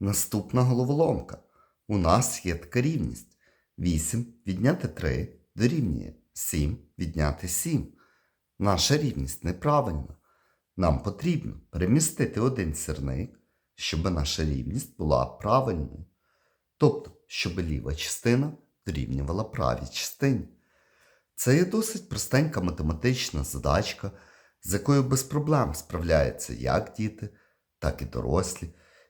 Наступна головоломка. У нас є така рівність. 8 відняти 3 дорівнює 7 відняти 7. Наша рівність неправильна. Нам потрібно перемістити один сірник, щоб наша рівність була правильною. Тобто, щоб ліва частина дорівнювала правій частині. Це є досить простенька математична задачка, з якою без проблем справляються як діти, так і дорослі.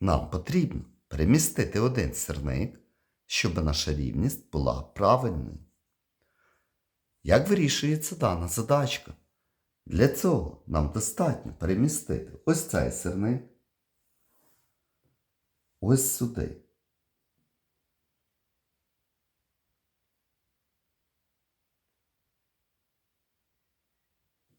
Нам потрібно перемістити один сірник, щоб наша рівність була правильною. Як вирішується дана задачка? Для цього нам достатньо перемістити ось цей сирник ось сюди.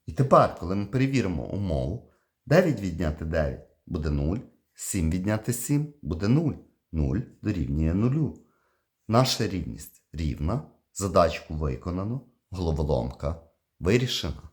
І тепер, коли ми перевіримо умову, 9 відняти 9 буде 0, 7 відняти 7 буде 0. 0 дорівнює 0. Наша рівність рівна, задачку виконано, головоломка вирішена.